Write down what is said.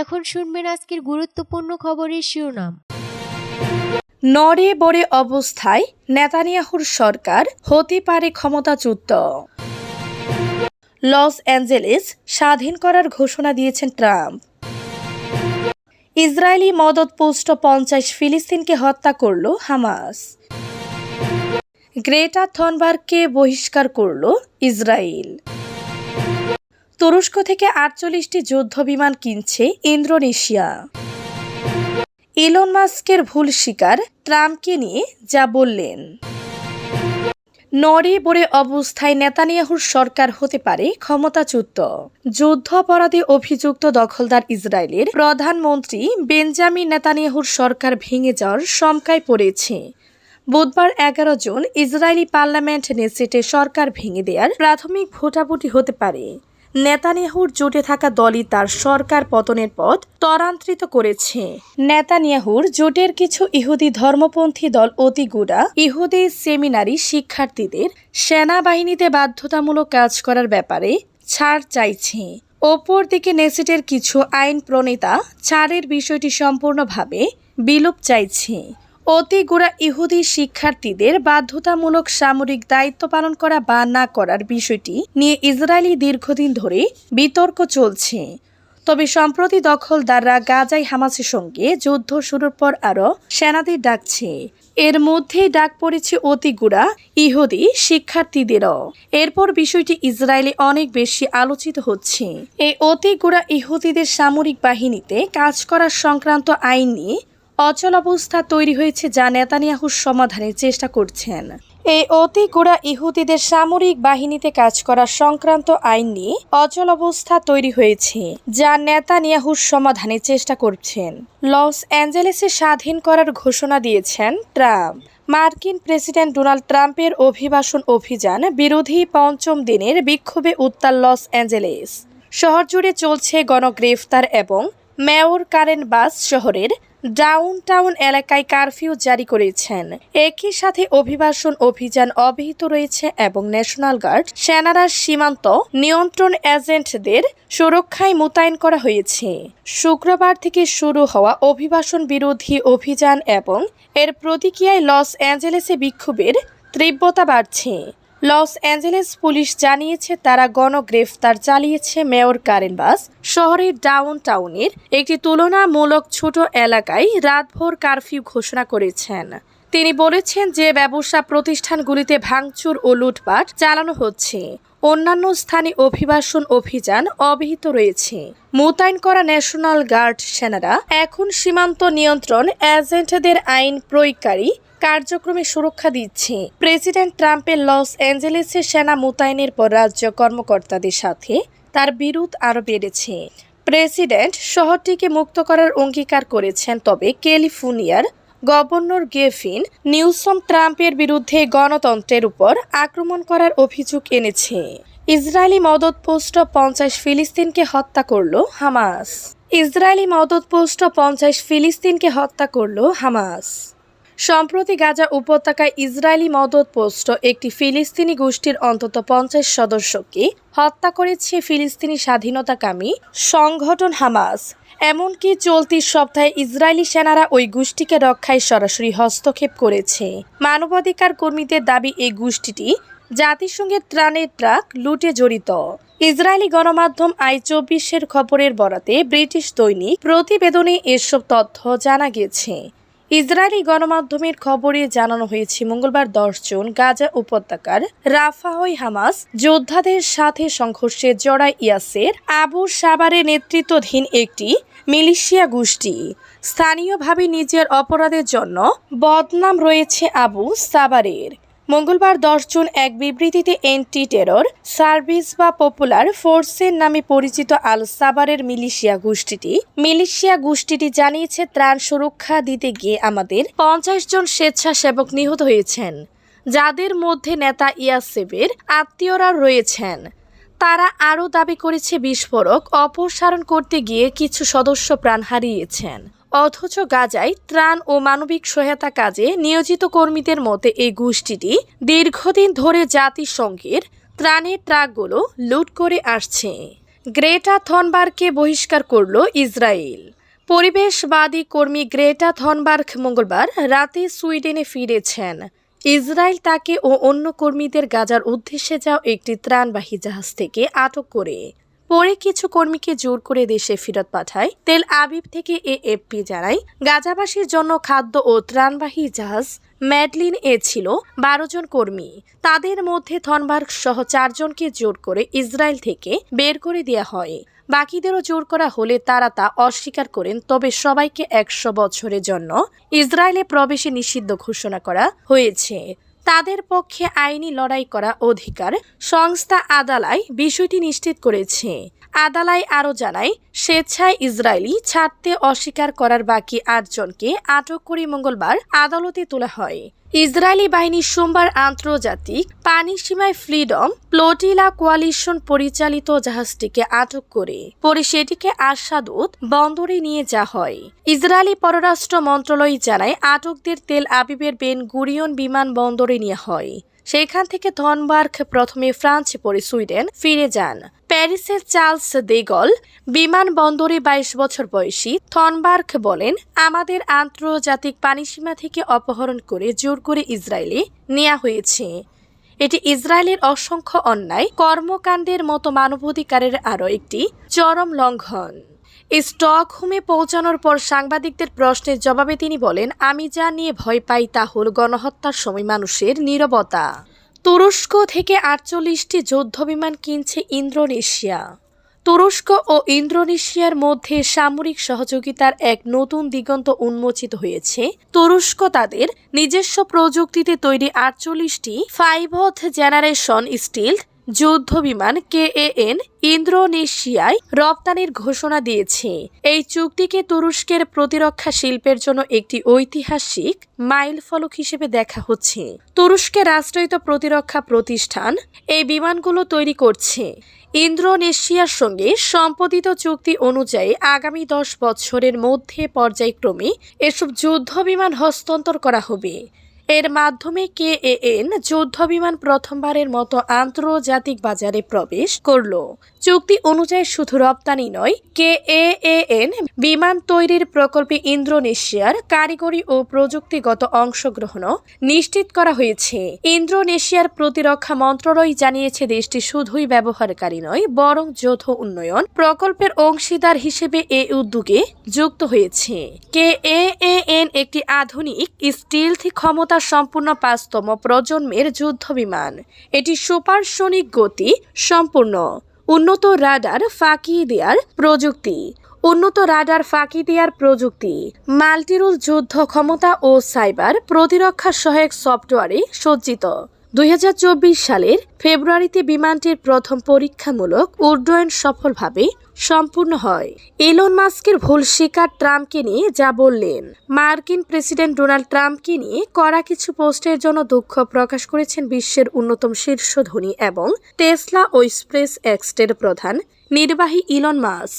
এখন শুনবেন আজকের গুরুত্বপূর্ণ খবরের শিরোনাম। নড়ে বড়ে অবস্থায় নেতানিয়াহুর সরকার হতে পারে ক্ষমতাচ্যুত। লস অ্যাঞ্জেলেস স্বাধীন করার ঘোষণা দিয়েছেন ট্রাম্প। ইসরায়েলি মদতপুষ্ট পঞ্চাশ ফিলিস্তিনকে হত্যা করল হামাস। গ্রেটা থনবার্গকে বহিষ্কার করল ইসরায়েল। তুরস্ক থেকে আটচল্লিশটি যুদ্ধ বিমান কিনছে ইন্দোনেশিয়া। ইলন মাস্কের ভুল শিকার ট্রাম্পকে নিয়ে যা বললেন। নড়ে বড়ে অবস্থায় নেতানিয়াহুর সরকার হতে পারে ক্ষমতাচ্যুত। যুদ্ধাপরাধী অভিযুক্ত দখলদার ইসরায়েলের প্রধানমন্ত্রী বেঞ্জামিন নেতানিয়াহুর সরকার ভেঙে যাওয়ার শঙ্কায় পড়েছে। বুধবার এগারো জুন ইসরায়েলি পার্লামেন্ট নেসেটে সরকার ভেঙে দেওয়ার প্রাথমিক ভোটাভুটি হতে পারে। নেতানিয়াহুর জোটে থাকা দলই তার সরকার পতনের পথ ত্বরান্ত্রিত করেছে। নেতানিয়াহুর জোটের কিছু ইহুদি ধর্মপন্থী দল অতিগুড়া ইহুদি সেমিনারি শিক্ষার্থীদের সেনাবাহিনীতে বাধ্যতামূলক কাজ করার ব্যাপারে ছাড় চাইছে। ওপর দিকে নেসেটের কিছু আইন প্রণেতা ছাড়ের বিষয়টি সম্পূর্ণভাবে বিলোপ চাইছে। অতি গোড়া ইহুদি শিক্ষার্থীদের বাধ্যতামূলক সামরিক দায়িত্ব পালন করা বা না করার বিষয়টি নিয়ে ইসরায়েলি দীর্ঘদিন ধরে বিতর্ক চলছে। তবে সম্প্রতি দখলদাররা গাজাই হামাসের সঙ্গে যুদ্ধ শুরুর পর আরও সেনাদের ডাকছে। এর মধ্যেই ডাক পড়েছে অতিগুড়া ইহুদি শিক্ষার্থীদেরও। এরপর বিষয়টি ইসরায়েলে অনেক বেশি আলোচিত হচ্ছে। এই অতিগুড়া ইহুদিদের সামরিক বাহিনীতে কাজ করার সংক্রান্ত আইন নিয়ে অচল অবস্থা তৈরি হয়েছে যা নেতানিয়াহুর সমাধানের চেষ্টা করছেন। এই অতি গোড়া ইহুদিদের সামরিক বাহিনীতে কাজ করা সংক্রান্ত আইন নিয়ে অচল অবস্থা তৈরি হয়েছে, যা নেতানিয়াহুর সমাধানের চেষ্টা করছেন। লস অ্যাঞ্জেলেসে স্বাধীন করার ঘোষণা দিয়েছেন ট্রাম্প। মার্কিন প্রেসিডেন্ট ডোনাল্ড ট্রাম্পের অভিবাসন অভিযান বিরোধী পঞ্চম দিনের বিক্ষোভে উত্তাল লস অ্যাঞ্জেলেস। শহর জুড়ে চলছে গণগ্রেফতার এবং মেয়র কারেন বাস শহরের ডাউন টাউন এলাকায় কারফিউ জারি করেছেন। একই সাথে অভিবাসন অভিযান অব্যাহত রয়েছে এবং ন্যাশনাল গার্ড, সেনারা সীমান্ত নিয়ন্ত্রণ এজেন্টদের সুরক্ষায় মোতায়েন করা হয়েছে। শুক্রবার থেকে শুরু হওয়া অভিবাসন বিরোধী অভিযান এবং এর প্রতিক্রিয়ায় লস অ্যাঞ্জেলেসে বিক্ষোভের তীব্রতা বাড়ছে। লস অ্যাঞ্জেলেস পুলিশ জানিয়েছে তারা গণগ্রেফতার চালিয়েছে মেয়র কারেনবাস শহরের ডাউন টাউনের একটি তুলনামূলক ছোট এলাকায় রাতভর কারফিউ ঘোষণা করেছেন। তিনি বলেছেন যে ব্যবসা প্রতিষ্ঠানগুলিতে ভাঙচুর ও লুটপাট চালানো হচ্ছে। অন্যান্য স্থানে অভিবাসন অভিযান অব্যাহত রয়েছে। মোতায়েন করা ন্যাশনাল গার্ড সেনারা এখন সীমান্ত নিয়ন্ত্রণ এজেন্টদের আইন প্রয়োগকারী কার্যক্রমে সুরক্ষা দিচ্ছে। প্রেসিডেন্ট ট্রাম্পের লস অ্যাঞ্জেলেসে সেনা মোতায়েনের পর রাজ্য কর্মকর্তাদের সাথে তার বিরোধ আরও বেড়েছে। প্রেসিডেন্ট শহরটিকে মুক্ত করার অঙ্গীকার করেছেন, তবে ক্যালিফোর্নিয়ার গভর্নর গেফিন, নিউসম ট্রাম্পের বিরুদ্ধে গণতন্ত্রের উপর আক্রমণ করার অভিযোগ এনেছে। ইসরায়েলি মদত মদতপুষ্ট পঞ্চাশ ফিলিস্তিনকে হত্যা করল হামাস। ইসরায়েলি মদত পোস্ট পঞ্চাশ ফিলিস্তিনকে হত্যা করল হামাস। সম্প্রতি গাজা উপত্যকায় ইসরায়েলি মদত পোস্ট একটি ফিলিস্তিনি গোষ্ঠীর অন্তত পঞ্চাশ সদস্যকে হত্যা করেছে ফিলিস্তিনি স্বাধীনতাকামী সংগঠন হামাস। এমনকি চলতি সপ্তাহে ইসরায়েলি সেনারা ওই গোষ্ঠীকে রক্ষায় সরাসরি হস্তক্ষেপ করেছে। মানবাধিকার কর্মীদের দাবি, এই গোষ্ঠীটি জাতিসংঘের ত্রাণের ট্রাক লুটে জড়িত। ইসরায়েলি গণমাধ্যম আই চব্বিশের খবরের বরাতে ব্রিটিশ দৈনিক প্রতিবেদনে এসব তথ্য জানা গেছে। ইসরায়েলি গণমাধ্যমের খবরে জানানো হয়েছে, মঙ্গলবার দশ জুন গাজা উপত্যকার রাফাহই হামাস যোদ্ধাদের সাথে সংঘর্ষে জড়ায় ইয়াসের আবু সাবারের নেতৃত্বাধীন একটি মিলিশিয়া গোষ্ঠী। স্থানীয়ভাবে নিজের অপরাধের জন্য বদনাম রয়েছে আবু সাবারের। মঙ্গলবার দশ জুন এক বিবৃতিতে এন্টি টেরর, সার্ভিস বা পপুলার ফোর্সের নামে পরিচিত আল সাবারের মিলিশিয়া গোষ্ঠীটি। মিলিশিয়া গোষ্ঠীটি জানিয়েছে, ত্রাণ সুরক্ষা দিতে গিয়ে আমাদের পঞ্চাশ জন স্বেচ্ছাসেবক নিহত হয়েছেন, যাদের মধ্যে নেতা ইয়াসেবের আত্মীয়রা রয়েছেন। তারা আরও দাবি করেছে, বিস্ফোরক অপসারণ করতে গিয়ে কিছু সদস্য প্রাণ হারিয়েছেন। অথচ গাজায় ত্রাণ ও মানবিক সহায়তা কাজে নিয়োজিত কর্মীদের মতে এই গোষ্ঠীটি দীর্ঘদিন ধরে জাতিসংঘের ত্রাণের ট্রাকগুলো লুট করে আসছে। গ্রেটা থনবার্গকে বহিষ্কার করল ইসরায়েল। পরিবেশবাদী কর্মী গ্রেটা থনবার্গ মঙ্গলবার রাতে সুইডেনে ফিরেছেন। ইসরায়েল তাকে ও অন্য কর্মীদের গাজার উদ্দেশ্যে যাও একটি ত্রাণবাহী জাহাজ থেকে আটক করে। পরে কিছু কর্মীকে জোর করে দেশে ফেরত পাঠায়। তেল আবিব থেকে এএফপি জানায়, গাজাবাসীর জন্য খাদ্য ও ত্রাণবাহী জাহাজ ম্যাডলিন এ ছিল বারো জন কর্মী। তাদের মধ্যে থনবার্গ সহ চারজনকে জোর করে ইসরায়েল থেকে বের করে দেওয়া হয়। বাকিদেরও জোর করা হলে তারা তা অস্বীকার করেন, তবে সবাইকে একশো বছরের জন্য ইসরায়েলে প্রবেশে নিষিদ্ধ ঘোষণা করা হয়েছে। তাদের পক্ষে আইনি লড়াই করা অধিকার সংস্থা আদালায় বিষয়টি নিশ্চিত করেছে। আদালায় আরও জানায়, স্বেচ্ছায় ইসরায়েলি ছাড়তে অস্বীকার করার বাকি আটজনকে আটক করে মঙ্গলবার আদালতে তোলা হয়। ইসরায়েলি বাহিনী সোমবার আন্তর্জাতিক পানি সীমায় ফ্রিডম প্লোটিলা কোয়ালিশন পরিচালিত জাহাজটিকে আটক করে। পরে সেটিকে আশাদুত বন্দরে নিয়ে যাওয়া হয়। ইসরায়েলি পররাষ্ট্র মন্ত্রণালয় জানায়, আটকদের তেল আবিবের বেন গুরিয়ন বিমান বন্দরে নিয়ে হয়। সেখান থেকে থনবার্গ প্রথমে ফ্রান্সে পরে সুইডেন ফিরে যান। প্যারিসের চার্লস দেগল বিমানবন্দরে বাইশ বছর বয়সী থনবার্গ বলেন, আমাদের আন্তর্জাতিক পানিসীমা থেকে অপহরণ করে জোর করে ইসরায়েলে নেওয়া হয়েছে। এটি ইসরায়েলের অসংখ্য অন্যায়, কর্মকাণ্ডের মতো মানবাধিকারের আরও একটি চরম লঙ্ঘন। স্টকহোমে পৌঁছানোর পর সাংবাদিকদের প্রশ্নের জবাবে তিনি বলেন, আমি যা নিয়ে ভয় পাই তা হল গণহত্যার সময় মানুষের নীরবতা। তুরস্ক থেকে আটচল্লিশটি যুদ্ধবিমান কিনছে ইন্দোনেশিয়া। তুরস্ক ও ইন্দোনেশিয়ার মধ্যে সামরিক সহযোগিতার এক নতুন দিগন্ত উন্মোচিত হয়েছে। তুরস্ক তাদের নিজস্ব প্রযুক্তিতে তৈরি আটচল্লিশটি ফাইভথ জেনারেশন স্টিল যুদ্ধ বিমান কেএএন ইন্দোনেশিয়ায় রপ্তানির ঘোষণা দিয়েছে। এই চুক্তিকে তুরস্কের প্রতিরক্ষা শিল্পের জন্য একটি ঐতিহাসিক মাইলফলক হিসেবে দেখা হচ্ছে। তুরস্কের রাষ্ট্রায়িত প্রতিরক্ষা প্রতিষ্ঠান এই বিমানগুলো তৈরি করছে। ইন্দোনেশিয়ার সঙ্গে সম্পাদিত চুক্তি অনুযায়ী আগামী দশ বছরের মধ্যে পর্যায়ক্রমে এসব যুদ্ধ বিমান হস্তান্তর করা হবে। এর মাধ্যমে কে এ এন যুদ্ধ বিমান প্রথমবারের মতো আন্তর্জাতিক বাজারে প্রবেশ করল। চুক্তি অনুযায়ী শুধু রপ্তানি নয় কে কেএএন বিমান তৈরির প্রকল্পে ইন্দোনেশিয়ার কারিগরি ও প্রযুক্তিগত অংশগ্রহণও নিশ্চিত করা হয়েছে। ইন্দোনেশিয়ার প্রতিরক্ষা মন্ত্রণালয় জানিয়েছে, দেশটি শুধুই ব্যবহারকারী নয়, বরং যৌথ উন্নয়ন প্রকল্পের অংশীদার হিসেবে এ উদ্যোগে যুক্ত হয়েছে। কেএএন একটি আধুনিক স্টিলথ ক্ষমতা সম্পূর্ণ পাঁচতম প্রজন্মের যুদ্ধ বিমান এটি সুপারসনিক গতি সম্পূর্ণ। উন্নত রাডার ফাঁকি দেওয়ার প্রযুক্তি। উন্নত রাডার ফাঁকি দেওয়ার প্রযুক্তি, মাল্টিরুল যুদ্ধ ক্ষমতা ও সাইবার প্রতিরক্ষা সহায়ক সফটওয়্যারে সজ্জিত। দুই হাজার চব্বিশ সালের ফেব্রুয়ারিতে বিমানটির প্রথম পরীক্ষামূলক উড্ডয়ন সফলভাবে সম্পূর্ণ হয়। এলন মাস্কের ভুল শিকার ট্রাম্পকে নিয়ে যা বললেন। মার্কিন প্রেসিডেন্ট ডোনাল্ড ট্রাম্পকে নিয়ে করা কিছু পোস্টের জন্য দুঃখ প্রকাশ করেছেন বিশ্বের অন্যতম শীর্ষ ধনী এবং টেসলা ও স্পেস এক্সটের প্রধান নির্বাহী ইলন মাস্ক।